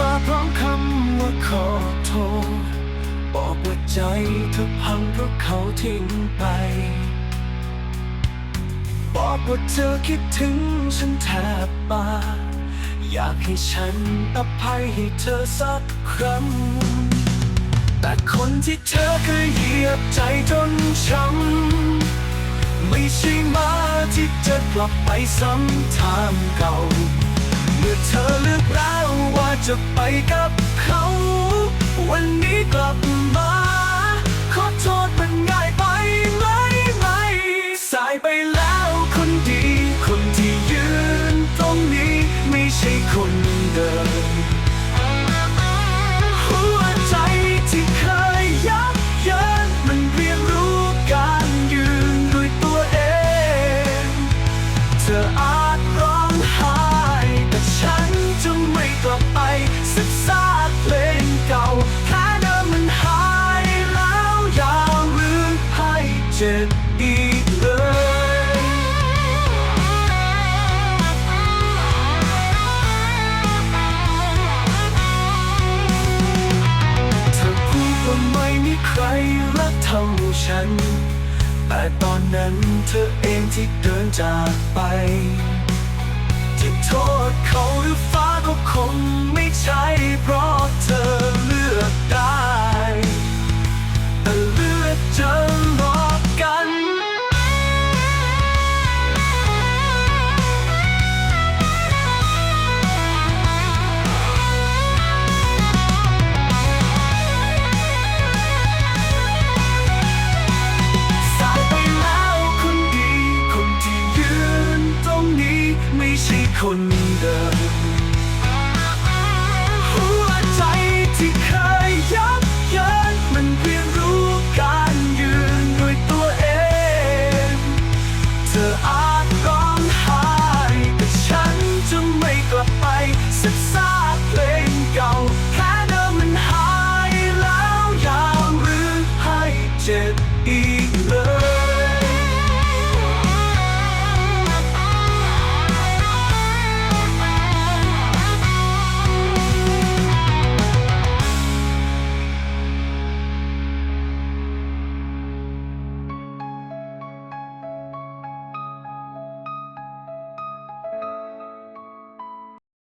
ความคำว่าขอโทรบอกว่าใจเธอพังเพราะเขาทิ้งไป บอกว่าเธอคิดถึงฉันแทบปาอยากให้ฉันอภัยให้เธอสักครั้ง แต่คนที่เธอเคยเหยียบใจจนช้ำไม่ใช่มาที่จะกลับไปซ้ำทางเก่า เมื่อเธอเลือกแล้วว่าจะไปกับเขา วันนี้กลับ ให้เจ็บอีกเลยเธอพูดว่าไม่มีใครรักเท่าฉัน แต่ตอนนั้นเธอเองที่เดินจากไปที่โทษเขาหรือฟ้า คนเดิม หัวใจที่เคยยับเยินมันเรียนรู้การยืนด้วยตัวเอง เธออาจร้องไห้แต่ฉันจะไม่กลับไปสักซากเพลงเก่า แค่เดิมมันหายแล้วยาวหรือให้เจ็บอีกเลย